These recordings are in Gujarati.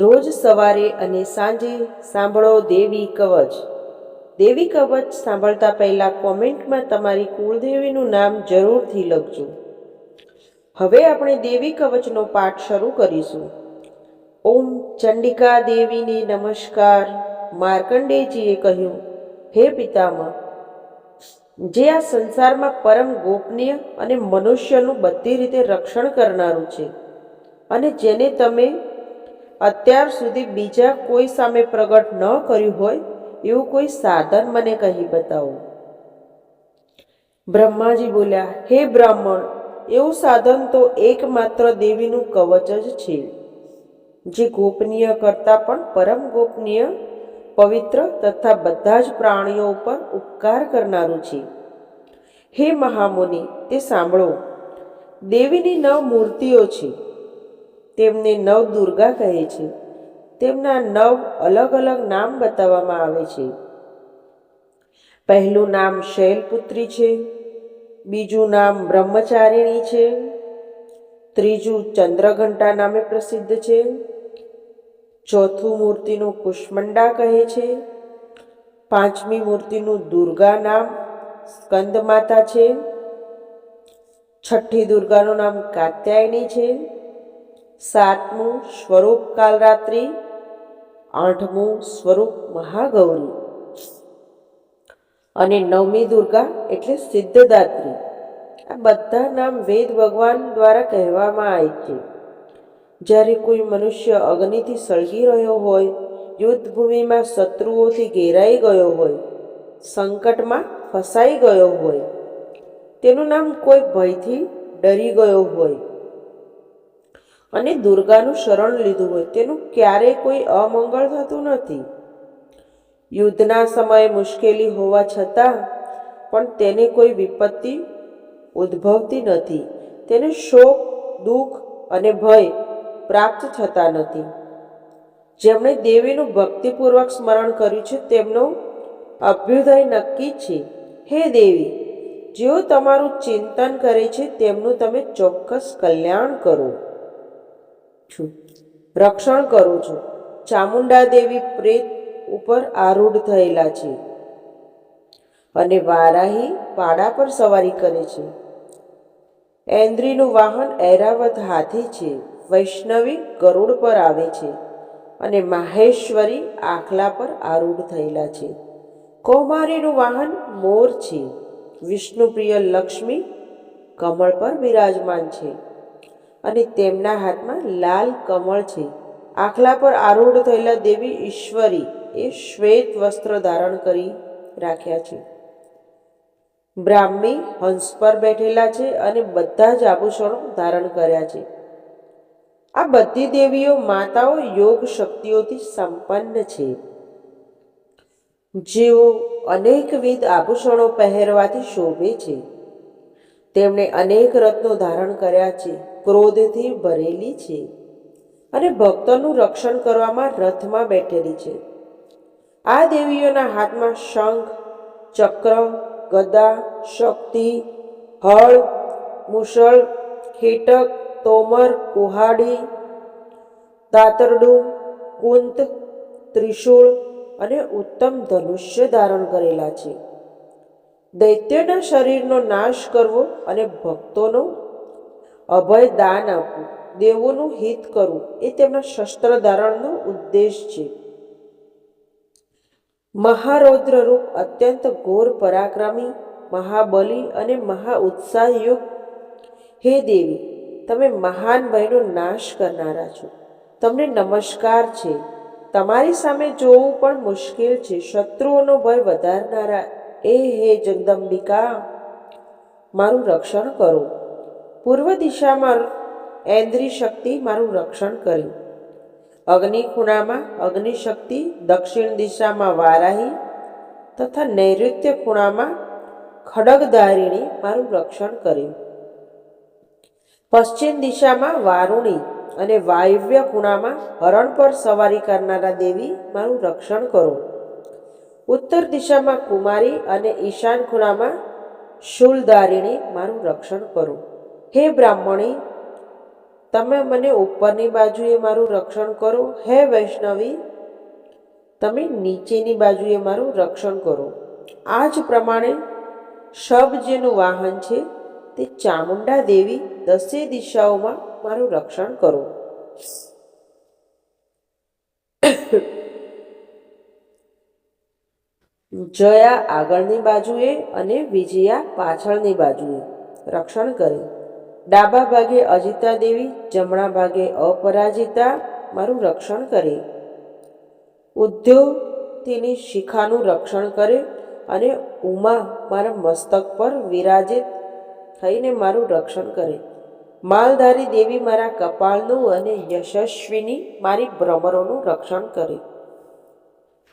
રોજ સવારે અને સાંજે સાંભળો દેવી કવચ. દેવી કવચ સાંભળતા પહેલાં કોમેન્ટમાં તમારી કુળદેવીનું નામ જરૂરથી લખજો. હવે આપણે દેવી કવચનો પાઠ શરૂ કરીશું. ઓમ ચંડિકા દેવીને નમસ્કાર. માર્કંડેયજીએ કહ્યું, હે પિતામહ, જે આ સંસારમાં પરમ ગોપનીય અને મનુષ્યનું બધી રીતે રક્ષણ કરનારું છે અને જેને તમે અત્યાર સુધી બીજા કોઈ સામે પ્રગટ ન કર્યું હોય એવું કોઈ સાધન મને કહી બતાવો. બ્રહ્માજી બોલ્યા, હે બ્રાહ્મણ, એવું સાધન તો એકમાત્ર દેવીનું કવચ જ છે, જે ગોપનીય કરતાં પણ પરમ ગોપનીય, પવિત્ર તથા બધા જ પ્રાણીઓ ઉપર ઉપકાર કરનારું છે. હે મહામુનિ, તે સાંભળો, દેવીની નવ મૂર્તિઓ છે તેમને નવ દુર્ગા કહે છે. તેમના નવ અલગ અલગ નામ બતાવવામાં આવે છે. પહેલું નામ શૈલપુત્રી છે. બીજું નામ બ્રહ્મચારિણી છે. ત્રીજું ચંદ્રઘંટા નામે પ્રસિદ્ધ છે. ચોથું મૂર્તિનું કુષ્મંડા કહે છે. પાંચમી મૂર્તિનું દુર્ગા નામ સ્કંદ માતા છે. છઠ્ઠી દુર્ગાનું નામ કાત્યાયની છે. સાતમું સ્વરૂપ કાલરાત્રિ, આઠમું સ્વરૂપ મહાગૌરી અને નવમી દુર્ગા એટલે સિદ્ધદાત્રી. આ બધા નામ વેદ ભગવાન દ્વારા કહેવામાં આવે છે. જ્યારે કોઈ મનુષ્ય અગ્નિથી સળગી રહ્યો હોય યુદ્ધભૂમિમાં શત્રુઓથી ઘેરાઈ ગયો હોય, સંકટમાં ફસાઈ ગયો હોય, તેનું નામ કોઈ ભયથી ડરી ગયો હોય અને દુર્ગાનું શરણ લીધું હોય, તેનું ક્યારેય કોઈ અમંગળ થતું નથી. યુદ્ધના સમયે મુશ્કેલી હોવા છતાં પણ તેને કોઈ વિપત્તિ ઉદ્ભવતી નથી. તેને શોક, દુઃખ અને ભય પ્રાપ્ત થતા નથી. જેમણે દેવીનું ભક્તિપૂર્વક સ્મરણ કર્યું છે, તેમનો અભ્યુદય નક્કી છે. હે દેવી, જેઓ તમારું ચિંતન કરે છે, તેમનું તમે ચોક્કસ કલ્યાણ કરો. છું. રક્ષણ કરું છું. ચામુંડા દેવી પ્રેત ઉપર આરૂઢ થયેલા છે. અને વારાહી પાડા પર સવારી કરે છે. એન્દ્રીનું વાહન ઐરાવત હાથી છે. વૈષ્ણવી ગરુડ પર આવે છે. અને માહેશ્વરી આખલા પર આરૂઢ થયેલા છે. કૌમારીનું વાહન મોર છે. વિષ્ણુપ્રિય લક્ષ્મી કમળ પર બિરાજમાન છે. અને તેમના હાથમાં લાલ કમળ છે. આખલા પર આરૂઢ થયેલા દેવી ઈશ્વરી એ શ્વેત વસ્ત્ર ધારણ કરી રાખ્યા છે. બ્રાહ્મી હંસ પર બેઠેલા છે અને બધા જ આભૂષણો ધારણ કર્યા છે. આ બધી દેવીઓ માતાઓ યોગ શક્તિઓથી સંપન્ન છે. જેઓ અનેકવિધ આભૂષણો પહેરવાથી શોભે છે. તેમણે અનેક રત્નો ધારણ કર્યા છે. ક્રોધથી ભરેલી છે અને ભક્તોનું રક્ષણ કરવામાં રથમાં બેઠેલી છે. આ દેવીઓના હાથમાં શંખ, ચક્ર, ગદા, શક્તિ, હળ, મુસળ ખેટક તોમર, કુહાડી, દાતરડું, કુંત, ત્રિશૂળ અને ઉત્તમ ધનુષ્ય ધારણ કરેલા છે. દૈત્યના શરીરનો નાશ કરવો અને ભક્તોનો અભય દાન આપવું. દેવોનું હિત કરવું એ તેમના શસ્ત્ર ધારણનો ઉદ્દેશ છે. મહારૌદ્ર રૂપ અત્યંત ઘોર પરાક્રમી, મહાબલી અને મહા ઉત્સાહયુક્ત હે દેવી, તમે મહાન ભયનો નાશ કરનારા છો. તમને નમસ્કાર છે. તમારી સામે જોવું પણ મુશ્કેલ છે. શત્રુઓનો ભય વધારનારા. એ હે જગદંબિકા, મારું રક્ષણ કરો. પૂર્વ દિશામાં એન્દ્રી શક્તિ મારું રક્ષણ કર્યું. અગ્નિ ખૂણામાં અગ્નિ શક્તિ, દક્ષિણ દિશામાં વારાહી તથા નૈઋત્ય ખૂણામાં ખડગધારિણી મારું રક્ષણ કર્યું. પશ્ચિમ દિશામાં વારુણી અને વાયવ્ય ખૂણામાં હરણ પર સવારી કરનારા દેવી મારું રક્ષણ કરો. ઉત્તર દિશામાં કુમારી અને ઈશાન ખૂણામાં શૂલધારીણી મારું રક્ષણ કરો. હે બ્રાહ્મણી, તમે મને ઉપરની બાજુએ મારું રક્ષણ કરો. હે વૈષ્ણવી, તમે નીચેની બાજુએ મારું રક્ષણ કરો. આ જ પ્રમાણે શબ જેનું વાહન છે તે ચામુંડા દેવી દસે દિશાઓમાં મારું રક્ષણ કરો. જયા આગળની બાજુએ અને વિજયા પાછળની બાજુએ રક્ષણ કરે. ડાબા ભાગે અજિતા દેવી, જમણા ભાગે અપરાજિતા. મારું રક્ષણ કરે. ઉદ્યોગ તેની શિખાનું રક્ષણ કરે અને ઉમા મારા મસ્તક પર વિરાજિત થઈને મારું રક્ષણ કરે. માલધારી દેવી મારા કપાળનું અને યશસ્વીની મારી ભ્રમરોનું રક્ષણ કરે.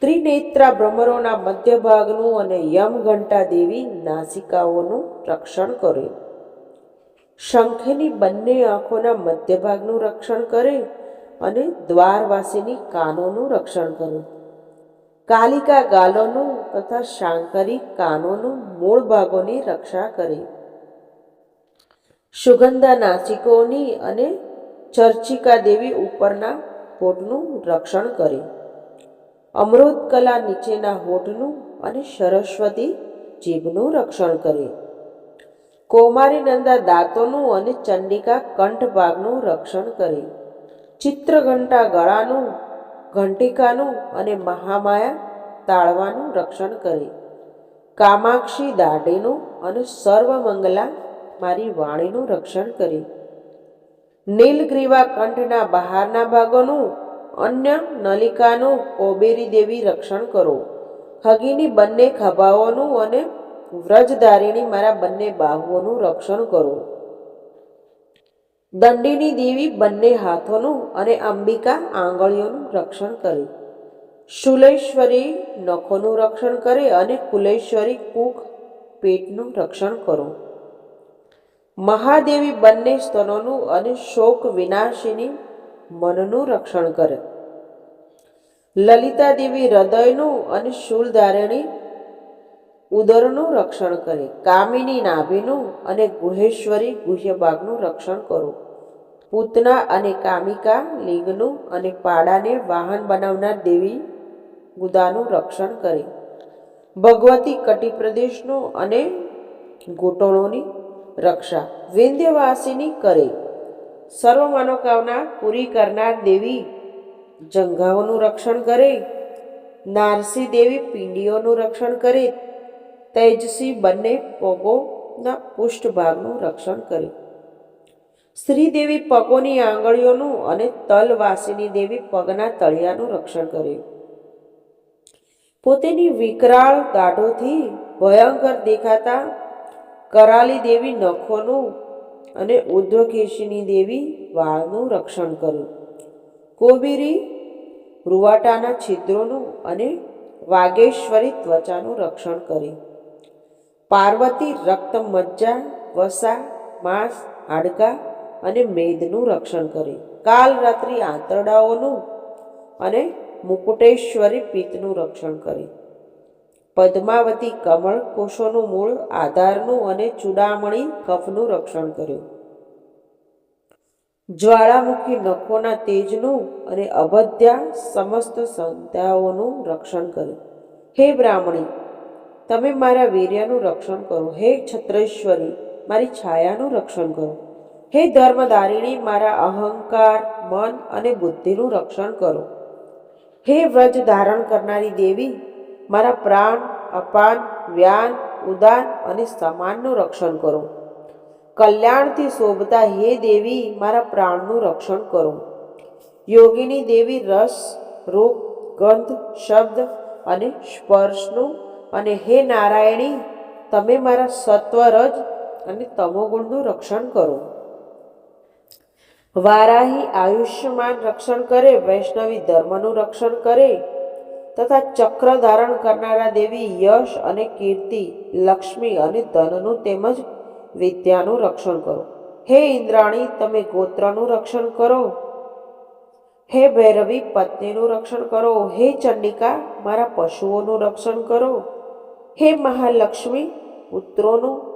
ત્રિનેત્રા ભ્રમરોના મધ્ય ભાગનું અને યમઘંટા દેવી નાસિકાઓનું રક્ષણ કરે. શંખની બંને આંખોના મધ્ય ભાગનું રક્ષણ કરે અને દ્વારવાસીની કાનોનું રક્ષણ કરે. કાલિકા ગાલોનું તથા શાંકરી કાનોનું મૂળ ભાગોની રક્ષા કરે. સુગંધા નાસિકોની અને ચર્ચિકા દેવી ઉપરના હોઠનું રક્ષણ કરે. અમૃત કલા નીચેના હોઠનું અને સરસ્વતી જીભનું રક્ષણ કરે. કૌમારી નંદા દાંતોનું અને ચંડિકા કંઠ ભાગનું રક્ષણ કરે. ચિત્રઘંટા ગળાનું, ઘંટિકાનું અને મહામાયા તાળવાનું રક્ષણ કરે. કામાક્ષી દાઢીનું અને સર્વમંગલા મારી વાણીનું રક્ષણ કરે. નીલગ્રીવા કંઠના બહારના ભાગોનું, અન્ય નલિકાનું કોબેરી દેવી રક્ષણ કરો. હગીની બંને ખભાઓનું અને વ્રજધારીણી મારા બંને બાહુઓનું રક્ષણ કરો. દંડીની દેવી બંને હાથોનું અને અંબિકા આંગળીઓનું રક્ષણ કરે. શુલેશ્વરી નખોનું રક્ષણ કરે અને કુલેશ્વરી કુખ પેટનું રક્ષણ કરો. મહાદેવી બંને સ્તનોનું અને શોક વિનાશીની મનનું રક્ષણ કરે. લલિતા દેવી હૃદયનું અને શૂલધારણી ઉદરનું રક્ષણ કરે, કામિની નાભીનું અને ગુહેશ્વરી ગુહ્યભાગનું રક્ષણ કરો. પૂતના અને કામિકા લિંગનું અને પાડાને વાહન બનાવનાર દેવી ગુદાનું રક્ષણ કરે. ભગવતી કટી પ્રદેશનું અને ઘૂંટણોની રક્ષા. વિંધ્યવાસીની કરે. સર્વ મનોકામના પૂરી કરનાર દેવી જંઘાઓનું રક્ષણ કરે. નારસી દેવી પિંડીઓનું રક્ષણ કરે. તેજસી બંને પગોના પૃષ્ઠભાગનું રક્ષણ કર્યું. શ્રીદેવી પગોની આંગળીઓનું અને તલવાસીની દેવી પગના તળિયાનું રક્ષણ કર્યું. પોતેની વિકરાળ દાઢોથી ભયંકર દેખાતા કરાલી દેવી નખોનું અને ઉદ્ધકેશીની દેવી વાળનું રક્ષણ કર્યું. કોબીરી, રૂવાટાના છિદ્રોનું અને વાગેશ્વરી ત્વચાનું રક્ષણ કરે પાર્વતી રક્ત મજ્જા, વસા, માંસ, હાડકા અને મેદનું રક્ષણ કરે. કાલ રાત્રિ આંતરડાઓનું અને મુકુટેશ્વરી પિત્તનું રક્ષણ કરે. પદ્માવતી કમળ કોષોનું મૂળ, આધારનું અને ચૂડામણી કફનું રક્ષણ કર્યું. જ્વાળામુખી નખોના તેજનું અને અભદ્યા સમસ્ત સંધ્યાઓનું રક્ષણ કર્યું. હે બ્રાહ્મણી તમે મારા વીર્યનું રક્ષણ કરો. હે છત્રેશ્વરી, મારી છાયાનું રક્ષણ કરો. હે ધર્મદારિણી, મારા અહંકાર, મન અને બુદ્ધિનું રક્ષણ કરો. હે વ્રજ ધારણ કરનારી દેવી, મારા પ્રાણ, અપાન, વ્યાન, ઉદાન અને સમાનનું રક્ષણ કરો. કલ્યાણથી શોભતા હે દેવી, મારા પ્રાણનું રક્ષણ કરો. યોગીની દેવી રસ, રૂપ, ગંધ, શબ્દ અને સ્પર્શનું અને હે નારાયણી, તમે મારા સત્વરજ અને તમોગુણનું રક્ષણ કરો. વારાહી આયુષ્યમાન રક્ષણ કરે, વૈષ્ણવી ધર્મનું રક્ષણ કરે, તથા ચક્ર ધારણ કરનારા દેવી યશ અને કીર્તિ, લક્ષ્મી અને ધનનું તેમજ વિદ્યાનું રક્ષણ કરો. હે ઇન્દ્રાણી, તમે ગોત્રનું રક્ષણ કરો. હે ભૈરવી, પત્નીનું રક્ષણ કરો. હે ચંડિકા, મારા પશુઓનું રક્ષણ કરો. હે મહાલક્ષ્મી, પુત્રોનું,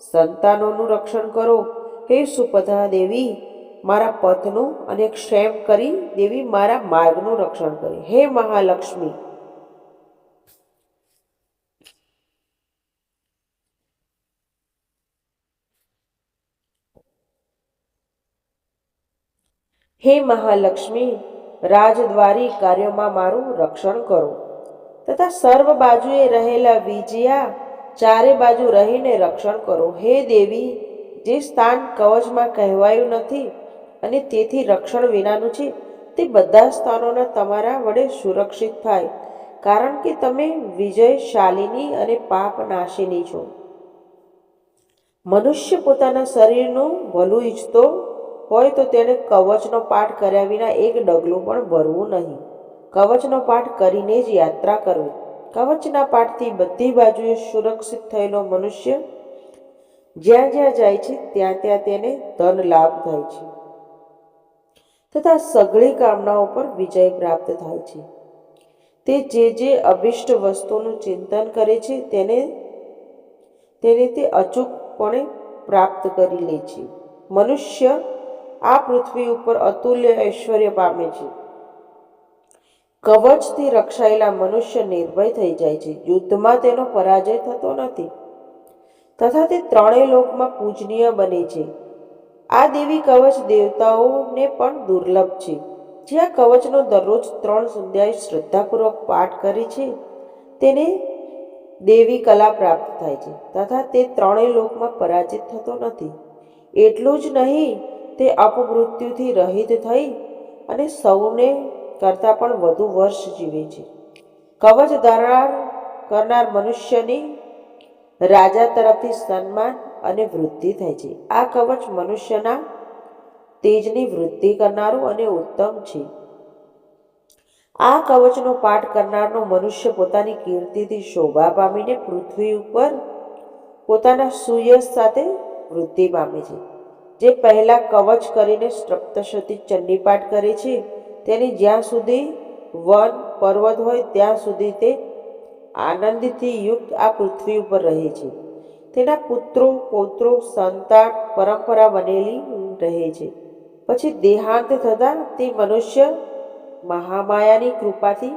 સંતાનોનું રક્ષણ કરો. હે સુપધા દેવી, મારા પથનું અને ક્ષેમ કરી દેવી મારા માર્ગનું રક્ષણ કરી. હે મહાલક્ષ્મી. હે મહાલક્ષ્મી, રાજદ્વારી કાર્યોમાં મારું રક્ષણ કરો. તથા સર્વ બાજુએ રહેલા વિજયા ચારે બાજુ રહીને રક્ષણ કરો. હે દેવી, જે સ્થાન કવચમાં કહેવાયું નથી અને તેથી રક્ષણ વિનાનું છે, તે બધા સ્થાનોના તમારા વડે સુરક્ષિત થાય, કારણ કે તમે વિજયશાલિની અને પાપનાશિની છો. મનુષ્ય પોતાના શરીરનું ભલું ઈચ્છતો હોય તો તેણે કવચનો પાઠ કર્યા વિના એક ડગલું પણ ભરવું નહીં. કવચનો પાઠ કરીને જ યાત્રા કરવી કવચના પાઠથી બધી બાજુએ સુરક્ષિત થયેલો મનુષ્ય જ્યાં જ્યાં જાય છે, ત્યાં ત્યાં તેને ધન લાભ થાય છે તથા સઘળી કામનાઓ પર વિજય પ્રાપ્ત થાય છે. તે જે જે અભિષ્ટ વસ્તુનું ચિંતન કરે છે, તેને તેને તે અચૂકપણે પ્રાપ્ત કરી લે છે. મનુષ્ય આ પૃથ્વી ઉપર અતુલ્ય ઐશ્વર્ય પામે છે. કવચથી રક્ષાયેલા મનુષ્ય નિર્ભય થઈ જાય છે. યુદ્ધમાં તેનો પરાજય થતો નથી. તથા તે ત્રણેય લોકમાં પૂજનીય બને છે. આ દેવી કવચ દેવતાઓને પણ દુર્લભ છે. જે આ કવચનો દરરોજ ત્રણ સંધ્યાએ શ્રદ્ધાપૂર્વક પાઠ કરે છે, તેને દેવી કલા પ્રાપ્ત થાય છે. તથા તે ત્રણેય લોકમાં પરાજિત થતો નથી. એટલું જ નહીં, તે અપમૃત્યુથી રહિત થઈ અને સૌને કરતાં પણ વધુ વર્ષ જીવે છે. કવચ ધારણાર કરનાર મનુષ્યની રાજા તરફથી સન્માન અને વૃદ્ધિ થાય છે. આ કવચ મનુષ્યના તેજની વૃદ્ધિ કરનારું અને ઉત્તમ છે. આ કવચનો પાઠ કરનારનો મનુષ્ય પોતાની કીર્તિથી શોભા પામીને પૃથ્વી ઉપર પોતાના સુયશ સાથે વૃદ્ધિ પામે છે. જે પહેલાં કવચ કરીને સપ્તશતી ચંડીપાઠ કરે છે તેની જ્યાં સુધી વન પર્વત હોય ત્યાં સુધી તે આનંદથી યુક્ત આ પૃથ્વી ઉપર રહે છે. તેના પુત્રો, પૌત્રો, સંતાન, પરંપરા બનેલી રહે છે. પછી દેહાંત થતાં તે મનુષ્ય મહામાયાની કૃપાથી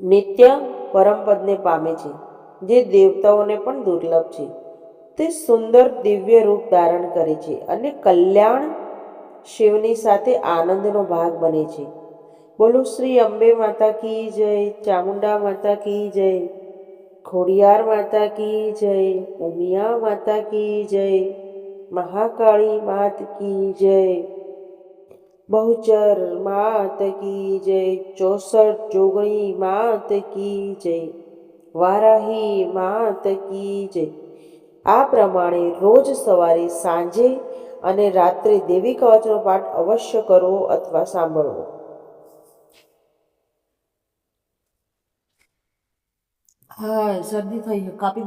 નિત્ય પરમપદને પામે છે, જે દેવતાઓને પણ દુર્લભ છે. તે સુંદર દિવ્ય રૂપ ધારણ કરે છે અને કલ્યાણ શિવની સાથે આનંદનો ભાગ બને છે. બોલો, શ્રી અંબે માતા કી જય, ચામુંડા માતા કી જય, ખોડિયાર માતા કી જય, ઉમિયા માતા કી જય, મહાકાળી માત કી જય, બહુચર માત કી જય, ચોસઠ જોગણી માત કી જય, વારાહી માત કી જય. આ પ્રમાણે રોજ સવારે સાંજે અને રાત્રે દેવી કવચનો પાઠ અવશ્ય કરવો અથવા સાંભળવો. હા શરદી થઈ કાપી